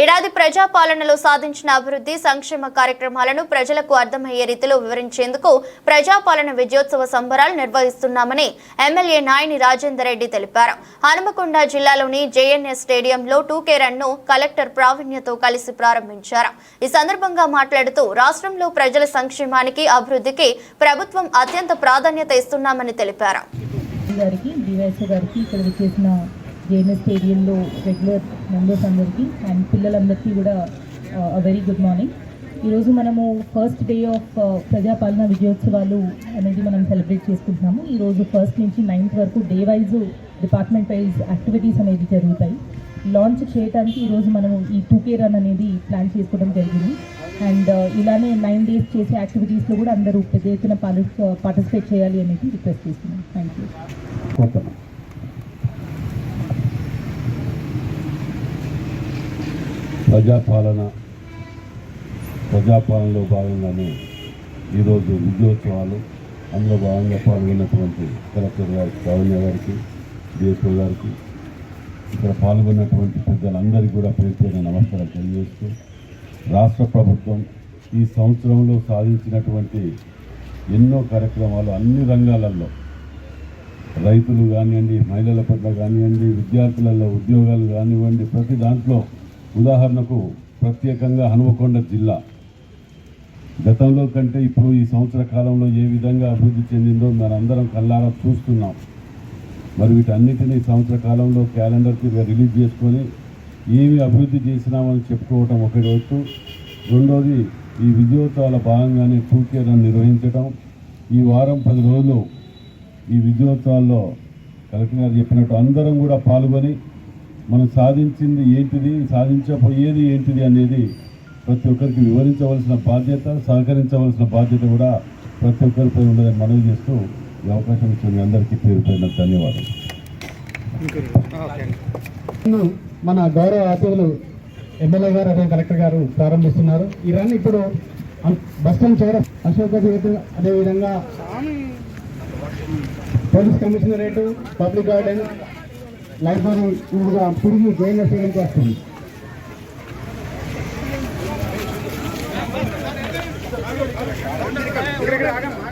ఏడాది ప్రజాపాలనలో సాధించిన అభివృద్ధి సంక్షేమ కార్యక్రమాలను ప్రజలకు అర్థమయ్యే రీతిలో వివరించేందుకు ప్రజాపాలన విజయోత్సవ సంబరాలు నిర్వహిస్తున్నామని ఎమ్మెల్యే నాయని రాజేందర్ రెడ్డి తెలిపారు. హనుమకొండ జిల్లాలోని జేఎన్ఎస్ స్టేడియంలో టూకే రన్ను కలెక్టర్ ప్రావీణ్యతో కలిసి ప్రారంభించారు. ఈ సందర్భంగా మాట్లాడుతూ రాష్ట్రంలో ప్రజల సంక్షేమానికి అభివృద్ధికి ప్రభుత్వం అత్యంత ప్రాధాన్యత ఇస్తున్నామని తెలిపారు. జేఎన్ఎస్ స్టేడియంలో రెగ్యులర్ మెంబర్స్ అందరికీ అండ్ పిల్లలందరికీ కూడా వెరీ గుడ్ మార్నింగ్ ఈరోజు మనము ఫస్ట్ డే ఆఫ్ ప్రజాపాలన విజయోత్సవాలు అనేది మనం సెలబ్రేట్ చేసుకుంటున్నాము. ఈరోజు ఫస్ట్ నుంచి నైన్త్ వరకు day wise department wise activities అనేది జరుగుతాయి. లాంచ్ చేయడానికి ఈరోజు మనము ఈ టూకే రన్ అనేది ప్లాన్ చేసుకోవడం జరిగింది. అండ్ ఇలానే నైన్ డేస్ చేసే యాక్టివిటీస్లో కూడా అందరూ పెద్ద ఎత్తున పార్టిసిపేట్ చేయాలి అనేది రిక్వెస్ట్ చేస్తున్నాం. థ్యాంక్ యూ ప్రజాపాలన ప్రజాపాలనలో భాగంగానే ఈరోజు విజయోత్సవాలు అందులో భాగంగా పాల్గొన్నటువంటి కలెక్టర్ గారికి కావన్య గారికి డిఎస్ఓ గారికి ఇక్కడ పాల్గొన్నటువంటి పెద్దలందరికీ కూడా పేరు నమస్కారం తెలియజేస్తూ రాష్ట్ర ప్రభుత్వం ఈ సంవత్సరంలో సాధించినటువంటి ఎన్నో కార్యక్రమాలు అన్ని రంగాలలో రైతులు కానివ్వండి మహిళల పట్ల కానివ్వండి విద్యార్థులలో ఉద్యోగాలు కానివ్వండి ప్రతి దాంట్లో ఉదాహరణకు ప్రత్యేకంగా హనుమకొండ జిల్లా. గతంలో కంటే ఇప్పుడు ఈ సంవత్సర కాలంలో ఏ విధంగా అభివృద్ధి చెందిందో మనందరం కళ్ళారా చూస్తున్నాం. మరి వీటన్నిటిని ఈ సంవత్సర కాలంలో క్యాలెండర్కి రిలీజ్ చేసుకొని ఏమి అభివృద్ధి చేసినామని చెప్పుకోవటం ఒకటి రెండోది ఈ విజయోత్సవాల భాగంగానే టూకేలను నిర్వహించడం ఈ వారం పది రోజులు ఈ విజయోత్సవాల్లో కలెక్టర్ గారు చెప్పినట్టు అందరం కూడా పాల్గొని మనం సాధించింది ఏంటిది సాధించబోయేది ఏంటిది అనేది ప్రతి ఒక్కరికి వివరించవలసిన బాధ్యత సహకరించవలసిన బాధ్యత కూడా ప్రతి ఒక్కరిపై ఉండదని మనవి చేస్తూ ఈ అవకాశం ఇచ్చిన అందరికీ పేరు పైన ధన్యవాదాలు. మన గౌరవ అతిథులు ఎమ్మెల్యే గారు అదే కలెక్టర్ గారు ప్రారంభిస్తున్నారు. ఈ రన్ ఇప్పుడు బస్ స్టాండ్ చివర అశోక అదేవిధంగా police commissionerate public garden library ఇవిగా తిరిగి జైల్లో స్టేడియంకి చేస్తుంది. ఇక్కడ ఇక్కడ ఆగమ్మా.